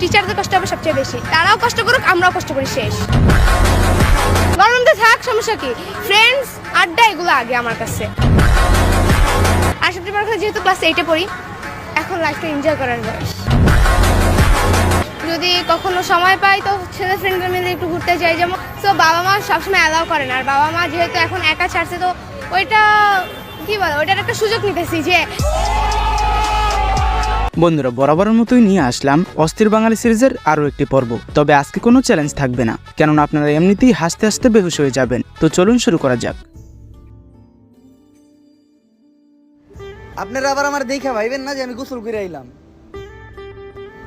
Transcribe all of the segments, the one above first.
টিচারদের কষ্ট হবে সবচেয়ে বেশি। তারাও কষ্ট করুক, আমরাও কষ্ট করি, শেষ। গরমতে থাক, সমস্যা কি? ফ্রেন্ডস আড্ডা, এগুলো আগে আমার কাছে। আর সত্যি বড় কথা, যেহেতু ক্লাস এইটে পড়ি, এখন লাইফটা এনজয় করার বয়স। যদি কখনো সময় পাই, তো ছেলে ফ্রেন্ডরা মিলে একটু ঘুরতে যাই। যেমন তো বাবা মা সবসময় অ্যালাউ করে না। আর বাবা মা যেহেতু এখন একা ছাড়ছে, তো ওইটা, কি বলে, ওইটার একটা সুযোগ নিতেছি যে বন্ধুরা বরাবরের মতোই নিয়ে আসলাম অস্থির বাঙালি সিরিজের আরও একটি পর্ব। তবে আজকে কোনো চ্যালেঞ্জ থাকবে না কেননা আপনারা এমনিতেই হাসতে হাসতে বেহুশ হয়ে যাবেন। তো চলুন শুরু করা যাক। আপনারা আবার আমার দেখা ভাইবেন না যে আমি গোসল করে আইলাম?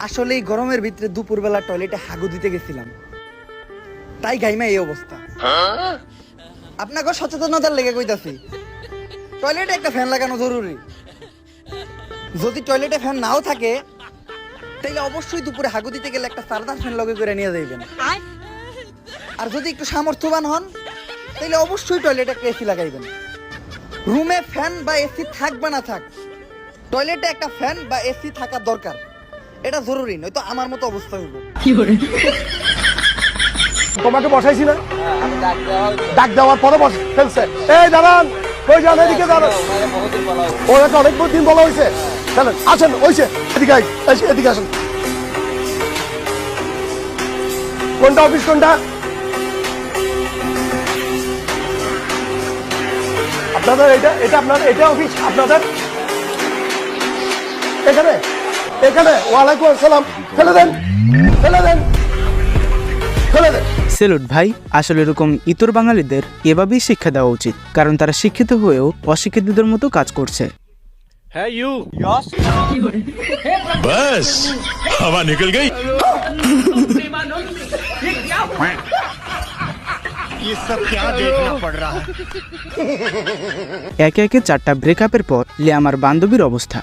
আসলে এই গরমের ভিতরে দুপুরবেলা টয়লেটে হাগু দিতে গেছিলাম। তাই গাইমা এই অবস্থা। আপনাকে সচেতনতার লেগে কইতাছি টয়লেটে একটা ফ্যান লাগানো জরুরি। যদি টয়লেটে ফ্যান নাও থাকে তাইলে অবশ্যই দুপুরে হাগু দিতে গেলে একটা সারদার ফ্যান লগে করে নিয়ে যাইবেন। আর যদি একটু সামর্থ্যবান হন তাইলে অবশ্যই টয়লেটে একটা এসি লাগাইবেন। রুমে ফ্যান বা এসি থাক বা না থাক টয়লেটে একটা ফ্যান বা এসি থাকা দরকার। এটা জরুরি নয়তো আমার মতো অবস্থা হইব। কি করে? তোমাকে বসাইছি না ডাক দেওয়ার পরে বস ফেলছে। এই দাঁড়ান কই যান? এদিকে দাঁড়ান। ওরা তো অনেক দিন বলা হয়েছে। চলেন, আসেন ওইছে এদিকে এদিকে আসেন। কোনটা অফিস কোনটা? আপনাদের এটা এটা আপনার, এটা অফিস আপনাদের? এখানে এখানে, ওয়ালাইকুম আসসালাম। ফেলে দেন ফেলে দেন ফেলে দেন। সেলুট ভাই, আসলে এরকম ইতর বাঙালিদের এভাবেই শিক্ষা দেওয়া উচিত, কারণ তারা শিক্ষিত হয়েও অশিক্ষিতদের মতো কাজ করছে। बस हवा निकल गई ये सब क्या देखना पड़ रहा है একে একে চারটা ব্রেকআপের পর লিয়ামার বান্ধবীর অবস্থা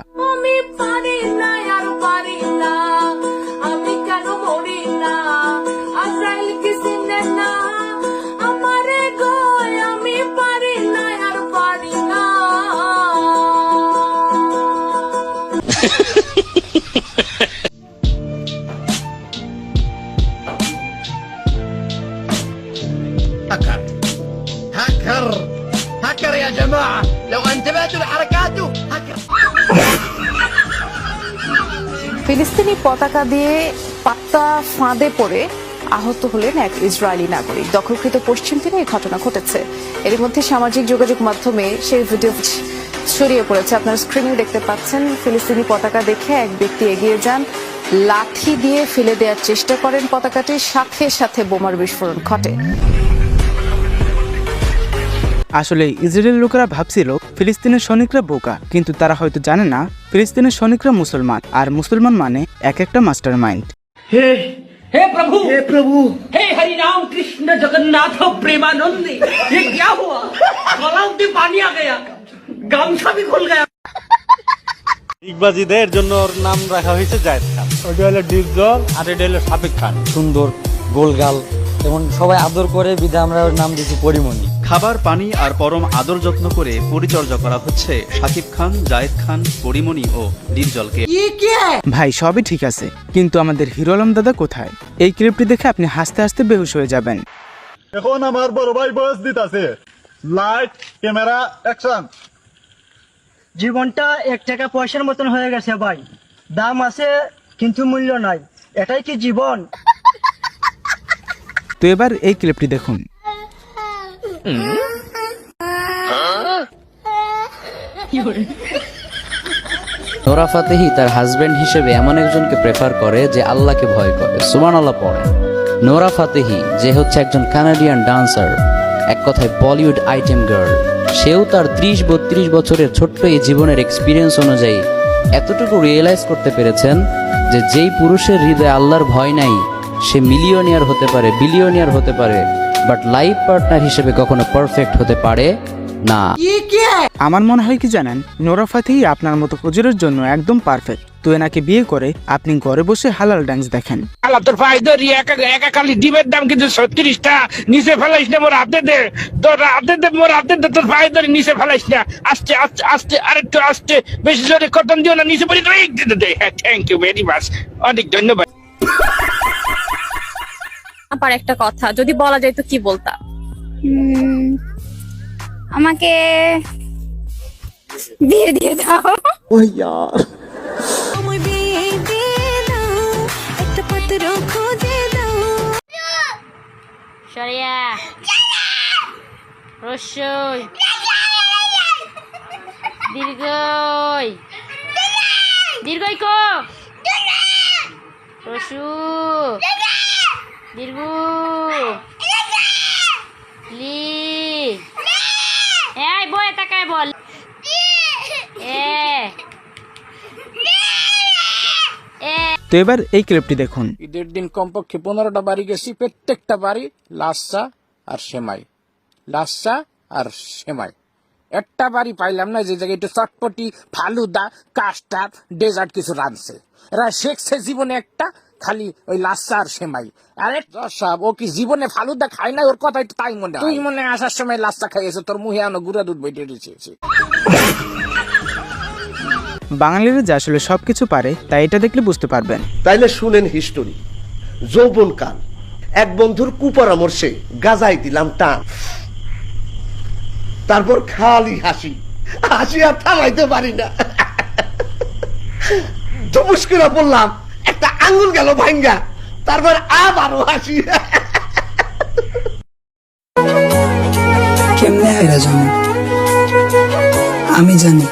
هكر هكر يا جماعة لو انتبهتوا لحركاته هكر ফিলিস্তিনি পতাকা দিয়ে পাত্তা ফাঁদে পড়ে আহত হলেন এক ইসরায়েলি নাগরিক দখলকৃত পশ্চিম তীরে এই ঘটনা ঘটেছে এর মধ্যে সামাজিক যোগাযোগ মাধ্যমে সেই ভিডিও ছড়িয়ে পড়েছে আপনারা স্ক্রিনে দেখতে পাচ্ছেন ফিলিস্তিনি পতাকা দেখে এক ব্যক্তি এগিয়ে যান লাঠি দিয়ে ফেলে দেওয়ার চেষ্টা করেন পতাকাটির সাথে সাথে বোমার বিস্ফোরণ ঘটে আসলে ইসরায়েলের লোকেরা ভাবছিল ফিলিস্তিনের সৈনিকরা বোকা কিন্তু তারা হয়তো জানে না ফিলিস্তিনের সৈনিকরা মুসলমান আর মুসলমান মানে এক একটা মাস্টার মাইন্ড हे प्रभु हे प्रभु हे हरि राम कृष्ण जगन्नाथ प्रेमानंद ये क्या हुआ गलाव में पानी आ गया गामछा भी खुल गया ইকবাজিদের জন্য ওর নাম রাখা হয়েছে জায়েদ খান ওটা হলো ডিপজল আর এটা হলো সাবেক খান সুন্দর গোলগাল এবং সবাই আদর করে বিধা আমরা ওর নাম দিয়েছি পরিমণি খাবার পানি আর পরম আদর যত্ন করে পরিচর্যা করা হচ্ছে সাকিব খান জায়েদ খান পরিমণি ও নির্জলকে ভাই সবই ঠিক আছে কিন্তু আমাদের হিরো আলম দাদা কোথায়? এই ক্লিপটি দেখে আপনি হাসতে হাসতে বেহুশ হয়ে যাবেন। এখন আমার বড় ভাই বয়স দিতাছে। লাইট ক্যামেরা অ্যাকশন জীবনটা এক টাকা পয়সার মতন হয়ে গেছে ভাই। দাম আছে কিন্তু মূল্য নাই। এটাই কি জীবন? তো এবার এই ক্লিপটি দেখুন। নোরা ফাতেহি, তার হাজবেন্ড হিসেবে এমন একজনকে প্রেফার করে যে আল্লাহকে ভয় করে। সুমান আল্লাহ পড়ে। নোরা ফাতেহি, যে হচ্ছে একজন কানাডিয়ান ডান্সার এক কথায় বলিউড আইটেম গার্ল সেও তার ত্রিশ বত্রিশ বছরের ছোট্ট এই জীবনের এক্সপিরিয়েন্স অনুযায়ী এতটুকু রিয়েলাইজ করতে পেরেছেন যে যেই পুরুষের হৃদয়ে আল্লাহর ভয় নাই, সে মিলিয়নিয়ার হতে পারে বিলিয়নিয়ার হতে পারে বাট লাইফ পার্টনার হিসেবে কখনো পারফেক্ট হতে পারে না। আমার মনে হয় কি জানেন নোরা ফাতেহি আপনার মতো হুজুরের জন্য একদম পারফেক্ট। তো এনাকে বিয়ে করে আপনি ঘরে বসে হালাল ডান্স দেখেন। আল্লাহ তোর পায়ে ধরি একা একা খালি ডিমের দাম কিন্তু ছত্রিশ টা নিচে ফেলাইস না মোর হাতে দে। তোর হাতে দে মোর হাতে দে তোর পায়ে ধরি নিচে ফেলাইস না। আস্তে আস্তে আস্তে আরেকটু আস্তে বেশি জোরে কটন দিও না নিচে পড়ে দে দে দে। হ্যাঁ থ্যাংক ইউ ভেরি মাচ অনেক ধন্যবাদ। আবার একটা কথা যদি বলা যায় তো কি বলতা? আমাকে বিয়ে দিয়ে দাও। একটা পাত্র খুঁজে দাও। সরিয়া। রসই। দীর্ঘই। দীর্ঘই কো। রসু দীর্ঘ। লি এই বই তাকায় বল। তো এবার এই ক্লিপটি দেখুন। ঈদের দিন কমপক্ষে পনেরোটা বাড়ি গেছি প্রত্যেকটা বাড়ি লাচ্চা আর সেমাই। লাচ্চা আর সেমাই। একটা বাড়ি পাইলাম না যে জায়গায় একটু চটপটি ফালুদা কাস্টার ডেজার্ট কিছু রাঁধছে। এরা শেখছে জীবনে একটা খালি ওই লাচ্চা সেমাই। আরে সাহেব ও কি জীবনে ফালুদা খায় না ওর কথা তাই মনে তুই মনে আসার সময় লাচ্চা খাইয়েছে তোর মুহে আনো গুড়া দুধ বইটে দিয়েছে। বাঙালিরা যে আসলে সবকিছু পারে তাই এটা দেখলে বুঝতে পারবেন। তাইলে শুনেন হিস্টোরি। যৌবন কাল এক বন্ধুর কুপরামর্শে গাজাই দিলাম টান। তারপর খালি হাসি। হাসি আর থামাইতে পারি না। তো মুশকিলা বললাম আঙ্গুল গেল ভাঙ্গা তারপর আবারও হাসি। কেমনে হাইরা জানো? আমি জানি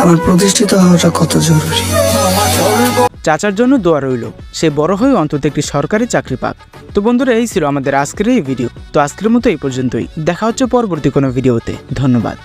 আমার প্রতিষ্ঠিত হওয়াটা কত জরুরি। চাচার জন্য দোয়া রইল। সে বড় হয়ে অন্তত একটি সরকারি চাকরি পাক। তো বন্ধুরা এই ছিল আমাদের আজকের এই ভিডিও তো আজকের মতো এই পর্যন্তই। দেখা হচ্ছে পরবর্তী কোনো ভিডিওতে ধন্যবাদ।